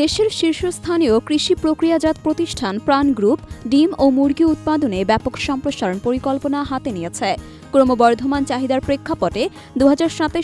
দেশের শীর্ষস্থানীয় কৃষি প্রক্রিয়াজাত প্রতিষ্ঠান প্রাণ গ্রুপ, ডিম ও মুরগি উৎপাদনে ব্যাপক সম্প্রসারণ পরিকল্পনা হাতে নিয়েছে। ক্রমবর্ধমান চাহিদার প্রেক্ষাপটে দু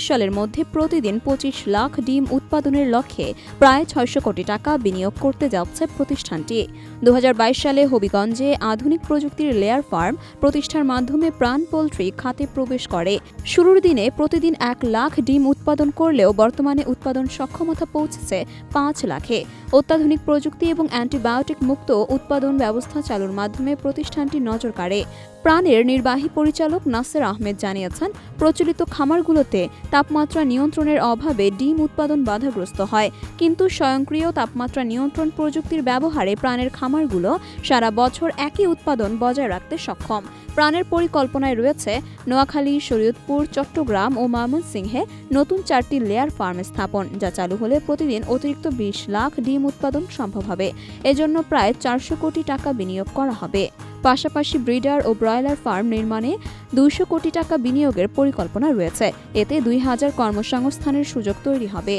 সালের মধ্যে প্রতিদিন পঁচিশ লাখ ডিম উৎপাদনের লক্ষ্যে প্রায় ছয়শো কোটি টাকা বিনিয়োগ করতে যাচ্ছে প্রতিষ্ঠানটি। দুহাজার বাইশ সালে হবিগঞ্জে আধুনিক প্রযুক্তির লেয়ার ফার্ম প্রতিষ্ঠার মাধ্যমে প্রাণ পোলট্রি খাতে প্রবেশ করে। শুরুর দিনে প্রতিদিন এক লাখ ডিম উৎপাদন করলেও বর্তমানে উৎপাদন সক্ষমতা পৌঁছেছে পাঁচ লাখে। অত্যাধুনিক প্রযুক্তি এবং অ্যান্টিবায়োটিক মুক্ত উৎপাদন ব্যবস্থা চালুর মাধ্যমে প্রতিষ্ঠানটি নজর কাড়ে। প্রাণের নির্বাহী পরিচালক নাসের আহমেদ জানিয়েছেন, প্রচলিত খামারগুলোতে তাপমাত্রা নিয়ন্ত্রণের অভাবে ডিম উৎপাদন বাধাগ্রস্ত হয়। কিন্তু স্বয়ংক্রিয় তাপমাত্রা নিয়ন্ত্রণ প্রযুক্তির ব্যবহারে প্রাণের খামারগুলো সারা বছর একই উৎপাদন বজায় রাখতে সক্ষম। প্রাণের পরিকল্পনায় রয়েছে নোয়াখালী, শরীয়তপুর, চট্টগ্রাম ও ময়মনসিংহে নতুন চারটি লেয়ার ফার্ম স্থাপন, যা চালু হলে প্রতিদিন অতিরিক্ত বিশ লাখ ডিম উৎপাদন সম্ভব হবে। এজন্য প্রায় চারশো কোটি টাকা বিনিয়োগ করা হবে। পাশাপাশি ব্রিডার ও ব্রয়লার ফার্ম নির্মাণে দুইশো কোটি টাকা বিনিয়োগের পরিকল্পনা রয়েছে। এতে দুই হাজার কর্মসংস্থানের সুযোগ তৈরি হবে।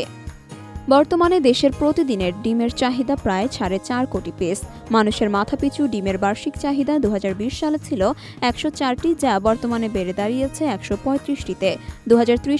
বর্তমানে দেশের প্রতিদিনের ডিমের চাহিদা প্রায় সাড়ে চার কোটি পিস মানুষের মাথাপিছু ডিমের বার্ষিক চাহিদা দু সালে ছিল একশো চারটি, যা বর্তমানে বেড়ে দাঁড়িয়েছে একশো পঁয়ত্রিশটিতে। দু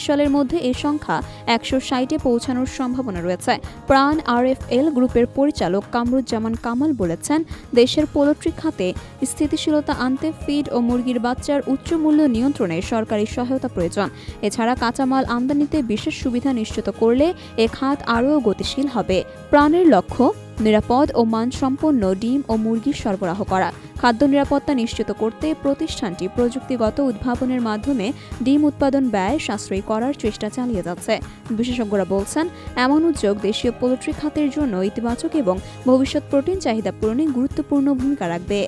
সালের মধ্যে এই সংখ্যা একশো ষাটে পৌঁছানোর সম্ভাবনা রয়েছে। প্রাণ আরএফএল গ্রুপের পরিচালক কামরুজ্জামান কামাল বলেছেন, দেশের পোলট্রি খাতে স্থিতিশীলতা আনতে ফিড ও মুরগির বাচ্চার উচ্চ মূল্য নিয়ন্ত্রণে সরকারি সহায়তা প্রয়োজন। এছাড়া কাঁচামাল আমদানিতে বিশেষ সুবিধা নিশ্চিত করলে এ খাত আরও গতিশীল হবে। প্রাণের লক্ষ্য, নিরাপদ ও মানসম্পন্ন ডিম ও মুরগির সরবরাহ করা। খাদ্য নিরাপত্তা নিশ্চিত করতে প্রতিষ্ঠানটি প্রযুক্তিগত উদ্ভাবনের মাধ্যমে ডিম উৎপাদন ব্যয় সাশ্রয়ী করার চেষ্টা চালিয়ে যাচ্ছে। বিশেষজ্ঞরা বলছেন, এমন উদ্যোগ দেশীয় পোলট্রি খাতের জন্য ইতিবাচক এবং ভবিষ্যৎ প্রোটিন চাহিদা পূরণে গুরুত্বপূর্ণ ভূমিকা রাখবে।